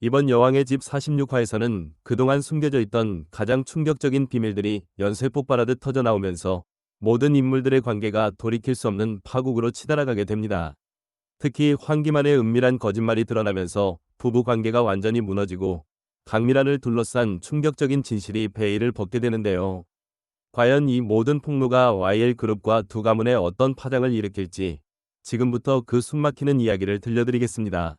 이번 여왕의 집 46화에서는 그동안 숨겨져 있던 가장 충격적인 비밀들이 연쇄 폭발하듯 터져 나오면서 모든 인물들의 관계가 돌이킬 수 없는 파국으로 치달아가게 됩니다. 특히 황기만의 은밀한 거짓말이 드러나면서 부부 관계가 완전히 무너지고 강미란을 둘러싼 충격적인 진실이 베일을 벗게 되는데요. 과연 이 모든 폭로가 YL그룹과 두 가문에 어떤 파장을 일으킬지 지금부터 그 숨막히는 이야기를 들려드리겠습니다.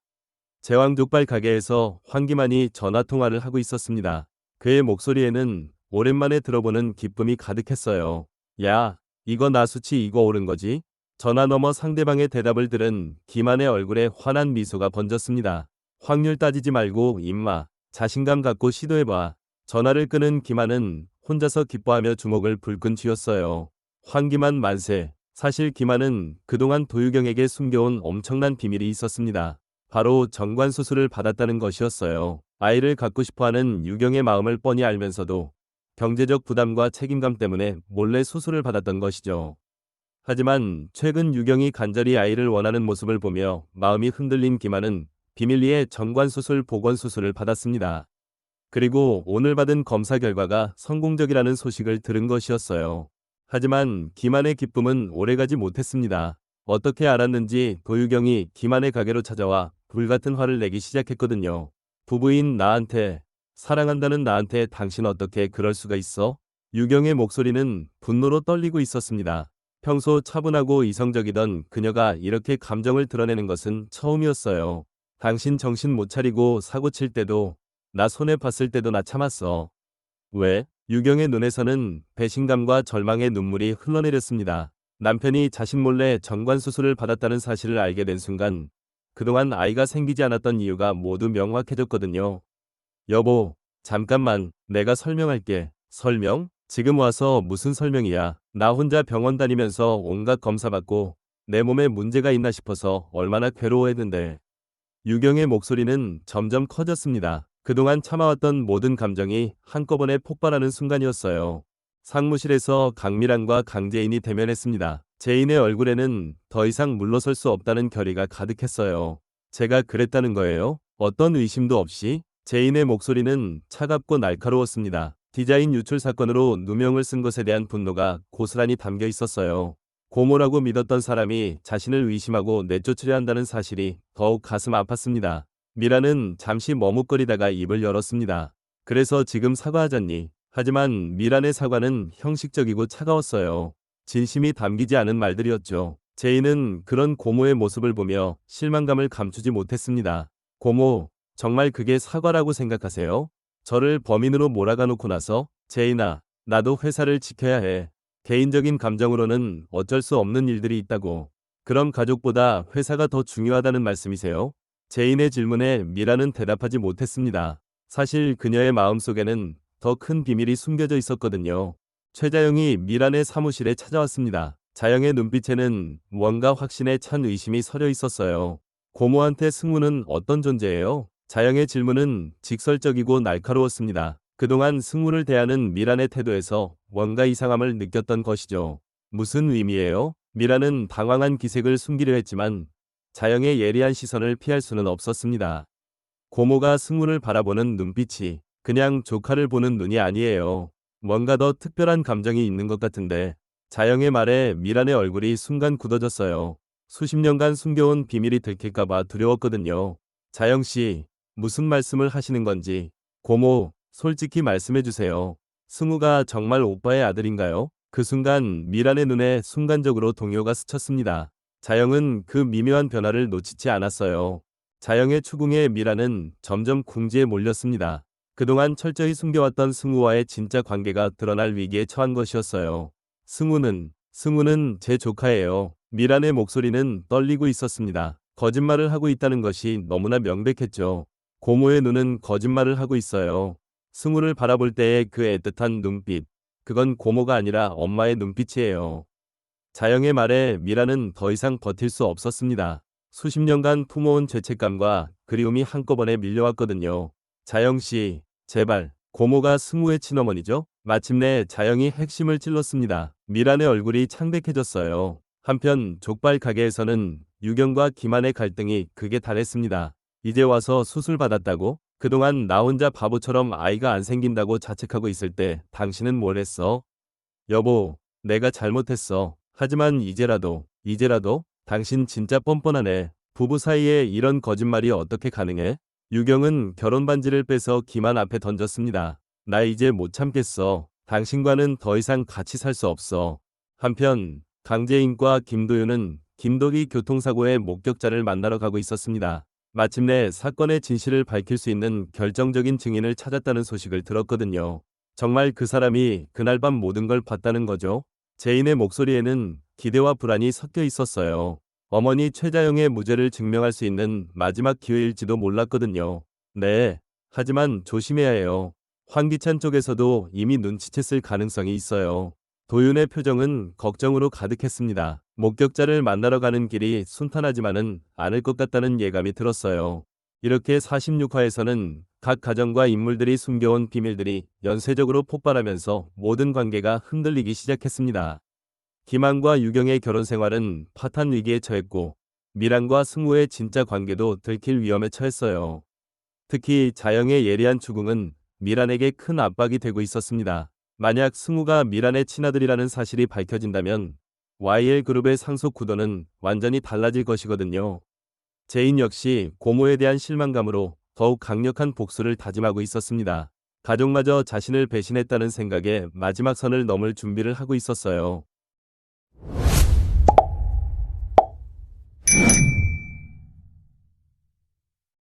제왕 족발 가게에서 황기만이 전화 통화를 하고 있었습니다. 그의 목소리에는 오랜만에 들어보는 기쁨이 가득했어요. 야, 이거 나 수치 이거 옳은 거지? 전화 넘어 상대방의 대답을 들은 기만의 얼굴에 환한 미소가 번졌습니다. 확률 따지지 말고 임마, 자신감 갖고 시도해봐. 전화를 끄는 기만은 혼자서 기뻐하며 주먹을 불끈 쥐었어요. 황기만 만세. 사실 기만은 그동안 도유경에게 숨겨온 엄청난 비밀이 있었습니다. 바로 정관 수술을 받았다는 것이었어요. 아이를 갖고 싶어하는 유경의 마음을 뻔히 알면서도 경제적 부담과 책임감 때문에 몰래 수술을 받았던 것이죠. 하지만 최근 유경이 간절히 아이를 원하는 모습을 보며 마음이 흔들린 기만은 비밀리에 정관수술 보건수술을 받았습니다. 그리고 오늘 받은 검사 결과가 성공적이라는 소식을 들은 것이었어요. 하지만 기만의 기쁨은 오래가지 못했습니다. 어떻게 알았는지 도유경이 기만의 가게로 찾아와 불같은 화를 내기 시작했거든요. 부부인 나한테, 사랑한다는 나한테 당신 어떻게 그럴 수가 있어? 유경의 목소리는 분노로 떨리고 있었습니다. 평소 차분하고 이성적이던 그녀가 이렇게 감정을 드러내는 것은 처음이었어요. 당신 정신 못 차리고 사고 칠 때도 나 손해 봤을 때도 나 참았어. 왜? 유경의 눈에서는 배신감과 절망의 눈물이 흘러내렸습니다. 남편이 자신 몰래 정관 수술을 받았다는 사실을 알게 된 순간 그동안 아이가 생기지 않았던 이유가 모두 명확해졌거든요. 여보, 잠깐만, 내가 설명할게. 설명? 지금 와서 무슨 설명이야. 나 혼자 병원 다니면서 온갖 검사 받고 내 몸에 문제가 있나 싶어서 얼마나 괴로워했는데. 유경의 목소리는 점점 커졌습니다. 그동안 참아왔던 모든 감정이 한꺼번에 폭발하는 순간이었어요. 상무실에서 강미란과 강재인이 대면했습니다. 제인의 얼굴에는 더 이상 물러설 수 없다는 결의가 가득했어요. 제가 그랬다는 거예요? 어떤 의심도 없이? 제인의 목소리는 차갑고 날카로웠습니다. 디자인 유출 사건으로 누명을 쓴 것에 대한 분노가 고스란히 담겨 있었어요. 고모라고 믿었던 사람이 자신을 의심하고 내쫓으려 한다는 사실이 더욱 가슴 아팠습니다. 미라는 잠시 머뭇거리다가 입을 열었습니다. 그래서 지금 사과하잖니. 하지만 미란의 사과는 형식적이고 차가웠어요. 진심이 담기지 않은 말들이었죠. 제이는 그런 고모의 모습을 보며 실망감을 감추지 못했습니다. 고모, 정말 그게 사과라고 생각하세요? 저를 범인으로 몰아가 놓고 나서 제이나 나도 회사를 지켜야 해. 개인적인 감정으로는 어쩔 수 없는 일들이 있다고. 그럼 가족보다 회사가 더 중요하다는 말씀이세요? 제인의 질문에 미라는 대답하지 못했습니다. 사실 그녀의 마음속에는 더 큰 비밀이 숨겨져 있었거든요. 최자영이 미란의 사무실에 찾아왔습니다. 자영의 눈빛에는 뭔가 확신에 찬 의심이 서려 있었어요. 고모한테 승우는 어떤 존재예요? 자영의 질문은 직설적이고 날카로웠습니다. 그동안 승우를 대하는 미란의 태도에서 뭔가 이상함을 느꼈던 것이죠. 무슨 의미예요? 미란은 당황한 기색을 숨기려 했지만 자영의 예리한 시선을 피할 수는 없었습니다. 고모가 승우를 바라보는 눈빛이 그냥 조카를 보는 눈이 아니에요. 뭔가 더 특별한 감정이 있는 것 같은데 자영의 말에 미란의 얼굴이 순간 굳어졌어요. 수십 년간 숨겨온 비밀이 들킬까봐 두려웠거든요. 자영 씨, 무슨 말씀을 하시는 건지 고모, 솔직히 말씀해 주세요. 승우가 정말 오빠의 아들인가요? 그 순간 미란의 눈에 순간적으로 동요가 스쳤습니다. 자영은 그 미묘한 변화를 놓치지 않았어요. 자영의 추궁에 미란은 점점 궁지에 몰렸습니다. 그동안 철저히 숨겨왔던 승우와의 진짜 관계가 드러날 위기에 처한 것이었어요. 승우는, 승우는 제 조카예요. 미란의 목소리는 떨리고 있었습니다. 거짓말을 하고 있다는 것이 너무나 명백했죠. 고모의 눈은 거짓말을 하고 있어요. 승우를 바라볼 때의 그 애틋한 눈빛. 그건 고모가 아니라 엄마의 눈빛이에요. 자영의 말에 미라는 더 이상 버틸 수 없었습니다. 수십 년간 품어온 죄책감과 그리움이 한꺼번에 밀려왔거든요. 자영 씨, 제발, 고모가 승우의 친어머니죠? 마침내 자영이 핵심을 찔렀습니다. 미란의 얼굴이 창백해졌어요. 한편 족발 가게에서는 유경과 김한의 갈등이 극에 달했습니다. 이제 와서 수술 받았다고? 그동안 나 혼자 바보처럼 아이가 안 생긴다고 자책하고 있을 때 당신은 뭘 했어? 여보, 내가 잘못했어. 하지만 이제라도, 이제라도 당신 진짜 뻔뻔하네. 부부 사이에 이런 거짓말이 어떻게 가능해? 유경은 결혼 반지를 빼서 김한 앞에 던졌습니다. 나 이제 못 참겠어. 당신과는 더 이상 같이 살 수 없어. 한편 강재인과 김도윤은 김덕이 교통사고의 목격자를 만나러 가고 있었습니다. 마침내 사건의 진실을 밝힐 수 있는 결정적인 증인을 찾았다는 소식을 들었거든요. 정말 그 사람이 그날 밤 모든 걸 봤다는 거죠. 제인의 목소리에는 기대와 불안이 섞여 있었어요. 어머니 최자영의 무죄를 증명할 수 있는 마지막 기회일지도 몰랐거든요. 네. 하지만 조심해야 해요. 황기찬 쪽에서도 이미 눈치챘을 가능성이 있어요. 도윤의 표정은 걱정으로 가득했습니다. 목격자를 만나러 가는 길이 순탄하지만은 않을 것 같다는 예감이 들었어요. 이렇게 46화에서는 각 가정과 인물들이 숨겨온 비밀들이 연쇄적으로 폭발하면서 모든 관계가 흔들리기 시작했습니다. 김한과 유경의 결혼 생활은 파탄 위기에 처했고 미란과 승우의 진짜 관계도 들킬 위험에 처했어요. 특히 자영의 예리한 추궁은 미란에게 큰 압박이 되고 있었습니다. 만약 승우가 미란의 친아들이라는 사실이 밝혀진다면 YL그룹의 상속 구도는 완전히 달라질 것이거든요. 제인 역시 고모에 대한 실망감으로 더욱 강력한 복수를 다짐하고 있었습니다. 가족마저 자신을 배신했다는 생각에 마지막 선을 넘을 준비를 하고 있었어요.